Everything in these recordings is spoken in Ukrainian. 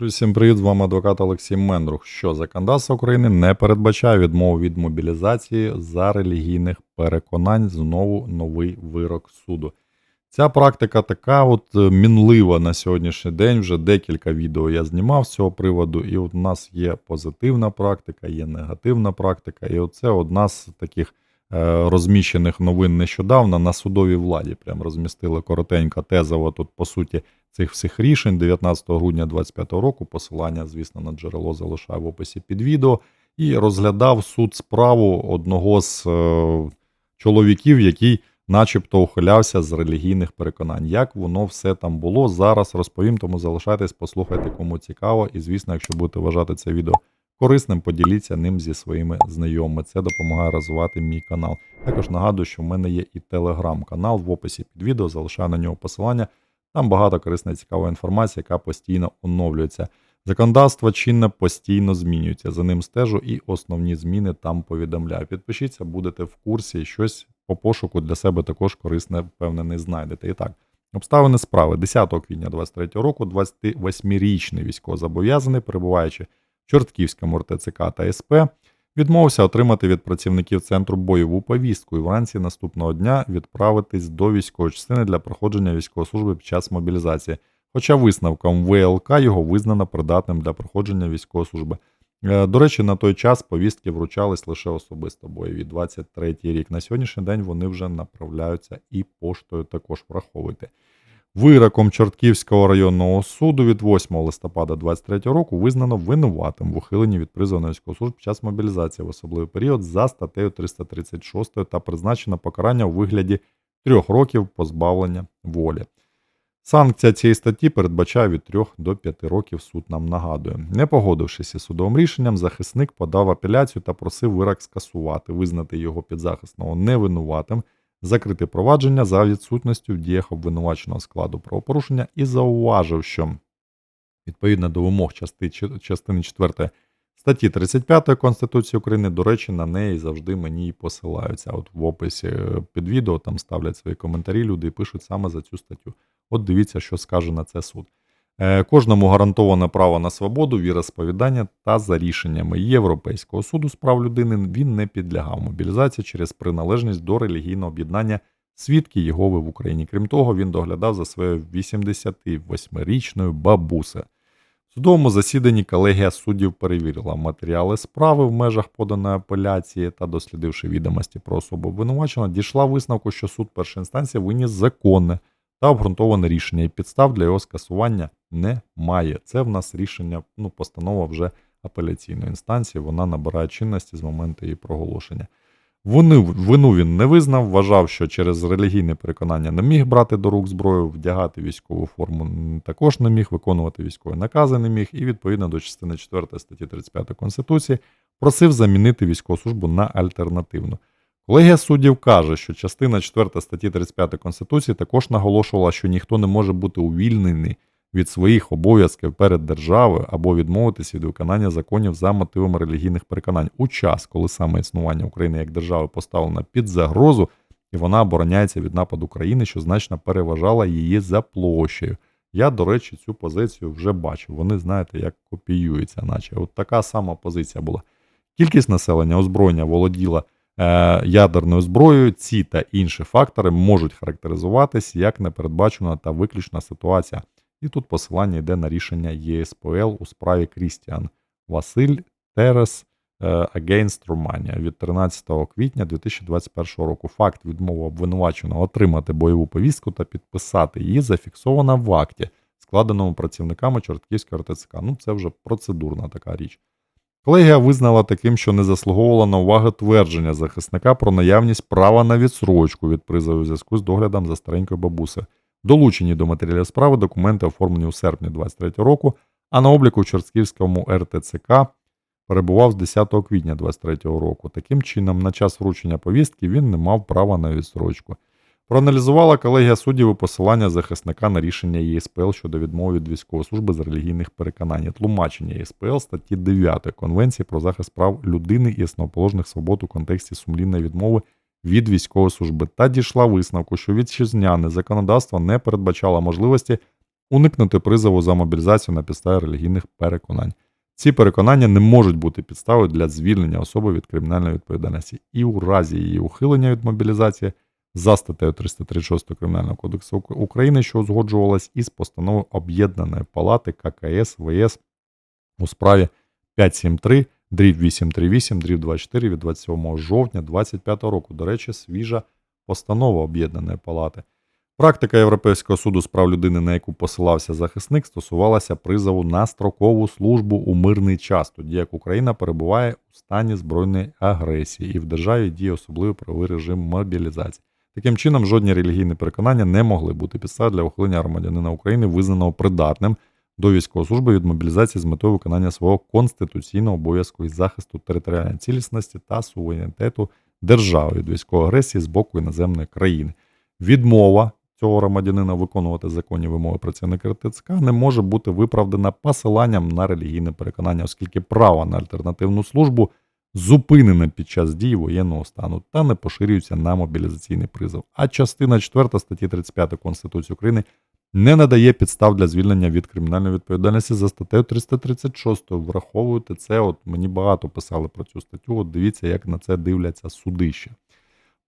Всім привіт, з вами адвокат Олексій Мендрух. Що законодавство України не передбачає відмову від мобілізації за релігійних переконань. Знову новий вирок суду. Ця практика така от е, мінлива на сьогоднішній день. Вже декілька відео я знімав з цього приводу, і от у нас є позитивна практика, є негативна практика, і оце одна з таких розміщених новин нещодавно на судовій владі. Прям розмістили коротенько тезово тут, по суті, цих всіх рішень 19 грудня 2025 року. Посилання, звісно, на джерело залишаю в описі під відео. І розглядав суд справу одного з е, чоловіків, який начебто ухилявся з релігійних переконань. Як воно все там було, зараз розповім, тому залишайтесь, послухайте, кому цікаво. І, звісно, якщо будете вважати це відео корисним, поділіться ним зі своїми знайомими. Це допомагає розвивати мій канал. Також нагадую, що в мене є і телеграм-канал в описі під відео, залишаю на нього посилання. Там багато корисної цікавої інформації, яка постійно оновлюється. Законодавство чинне постійно змінюється. За ним стежу і основні зміни там повідомляю. Підпишіться, будете в курсі щось по пошуку для себе також корисне, впевнений, знайдете. І так, обставини справи 10 квітня 23 року, 28-річний військовозобов'язаний, перебуваючи Чортківському РТЦК та СП, відмовився отримати від працівників центру бойову повістку і вранці наступного дня відправитись до військової частини для проходження військової служби під час мобілізації. Хоча висновком ВЛК його визнано придатним для проходження військової служби. Е, До речі, на той час повістки вручались лише особисто бойові. 23 рік. На сьогоднішній день вони вже направляються і поштою також враховуйте. Вироком Чортківського районного суду від 8 листопада 23 року визнано винуватим в ухиленні від призову на під час мобілізації в особливий період за статтею 336 та призначено покарання у вигляді трьох років позбавлення волі. Санкція цієї статті передбачає від 3 до 5 років суд нам нагадує. Не погодившись із судовим рішенням, захисник подав апеляцію та просив вирок скасувати, визнати його підзахисного невинуватим, закрити провадження за відсутністю в діях обвинуваченого складу правопорушення і зауважив, що відповідно до вимог части- частини 4 статті 35 Конституції України, до речі, на неї завжди мені і посилаються. От в описі е, під відео там ставлять свої коментарі, люди пишуть саме за цю статтю. От дивіться, що скаже на це суд. Е, Кожному гарантоване право на свободу, віросповідання та за рішеннями Європейського суду з прав людини він не підлягав мобілізації через приналежність до релігійного об'єднання свідки Єгови в Україні. Крім того, він доглядав за своєю 88-річною бабусею. В судовому засіданні колегія суддів перевірила матеріали справи в межах поданої апеляції та, дослідивши відомості про особу обвинуваченого, дійшла висновку, що суд першої інстанції виніс законне та обґрунтоване рішення, і підстав для його скасування немає. Це в нас рішення, ну, постанова вже апеляційної інстанції, вона набирає чинності з моменту її проголошення. Вину, вину він не визнав, вважав, що через релігійне переконання не міг брати до рук зброю, вдягати військову форму також не міг, виконувати військові накази не міг, і відповідно до частини 4 статті 35 Конституції просив замінити військову службу на альтернативну. Колегія суддів каже, що частина 4 статті 35 Конституції також наголошувала, що ніхто не може бути увільнений від своїх обов'язків перед державою або відмовитись від виконання законів за мотивами релігійних переконань у час, коли саме існування України як держави поставлено під загрозу, і вона обороняється від нападу країни, що значно переважала її за площею. Я, до речі, цю позицію вже бачив. Вони, знаєте, як копіюються, наче от така сама позиція була. Кількість населення озброєння володіла ядерною зброєю. Ці та інші фактори можуть характеризуватись як непередбачена та виключна ситуація. І тут посилання йде на рішення ЄСПЛ у справі Крістіан Василь Терес е, Against Romania від 13 квітня 2021 року. Факт відмови обвинуваченого отримати бойову повістку та підписати її зафіксована в акті, складеному працівниками Чортківського РТЦК. Ну, це вже процедурна така річ. Колегія визнала таким, що не заслуговувала на увагу твердження захисника про наявність права на відсрочку від призову у зв'язку з доглядом за старенькою бабусею. Долучені до матеріалів справи документи оформлені у серпні 23 року, а на обліку в Чортківському РТЦК перебував з 10 квітня 23 року. Таким чином, на час вручення повістки він не мав права на відсрочку. Проаналізувала колегія суддів і посилання захисника на рішення ЄСПЛ щодо відмови від військової служби з релігійних переконань, тлумачення ЄСПЛ статті 9 Конвенції про захист прав людини і основоположних свобод у контексті сумлінної відмови від військової служби. Та дійшла висновку, що вітчизняне законодавство не передбачало можливості уникнути призову за мобілізацію на підставі релігійних переконань. Ці переконання не можуть бути підставою для звільнення особи від кримінальної відповідальності. І у разі її ухилення від мобілізації за статтею 336 Кримінального кодексу України, що узгоджувалась із постановою Об'єднаної палати ККС ВС у справі 573 дріб 838 дріб 24 від 27 жовтня 2025 року. До речі, свіжа постанова Об'єднаної палати. Практика Європейського суду з прав людини, на яку посилався захисник, стосувалася призову на строкову службу у мирний час, тоді як Україна перебуває у стані збройної агресії і в державі діє особливий правовий режим мобілізації. Таким чином, жодні релігійні переконання не могли бути підстав для ухилення громадянина України, визнаного придатним до військової служби від мобілізації з метою виконання свого конституційного обов'язку із захисту територіальної цілісності та суверенітету держави від військової агресії з боку іноземної країни. Відмова цього громадянина виконувати законні вимоги працівника ТЦК не може бути виправдана посиланням на релігійне переконання, оскільки право на альтернативну службу зупинене під час дії воєнного стану та не поширюється на мобілізаційний призов. А частина 4 статті 35 Конституції України не надає підстав для звільнення від кримінальної відповідальності за статтею 336. Враховуйте це. От мені багато писали про цю статтю. От дивіться, як на це дивляться судище.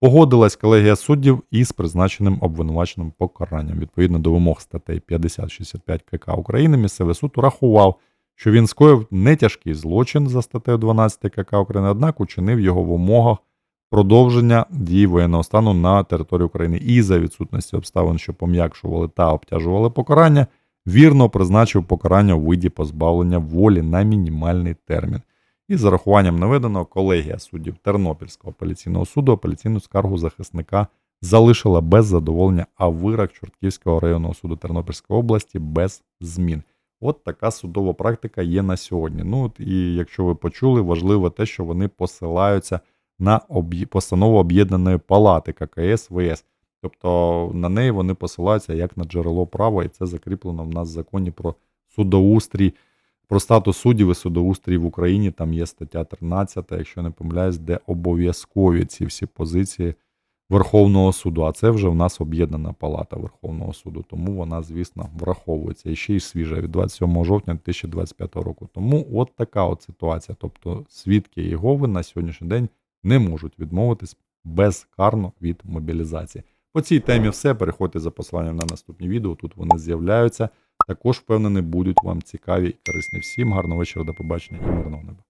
Погодилась колегія суддів із призначеним обвинуваченим покаранням. Відповідно до вимог статей 50-65 КК України, місцевий суд урахував, що він скоїв нетяжкий злочин за статтею 12 КК України, однак учинив його в умовах продовження дії воєнного стану на території України і за відсутності обставин, що пом'якшували та обтяжували покарання, вірно призначив покарання у виді позбавлення волі на мінімальний термін. І з зарахуванням наведеного колегія суддів Тернопільського апеляційного суду апеляційну скаргу захисника залишила без задоволення, а вирок Чортківського районного суду Тернопільської області без змін. От така судова практика є на сьогодні. Ну от і якщо ви почули, важливо те, що вони посилаються на постанову об'єднаної палати ККС ВС. Тобто на неї вони посилаються як на джерело права, і це закріплено в нас в законі про судоустрій, про статус суддів і судоустрій в Україні. Там є стаття 13, якщо не помиляюсь, де обов'язкові ці всі позиції Верховного суду. А це вже в нас об'єднана палата Верховного суду. Тому вона, звісно, враховується і ще й свіжа від 27 жовтня 2025 року. Тому от така от ситуація. Тобто свідки Єгови на сьогоднішній день не можуть відмовитись безкарно від мобілізації. По цій темі все. Переходьте за посиланням на наступні відео. Тут вони з'являються. Також впевнений, будуть вам цікаві і корисні всім. Гарного вечора, до побачення і мирного неба.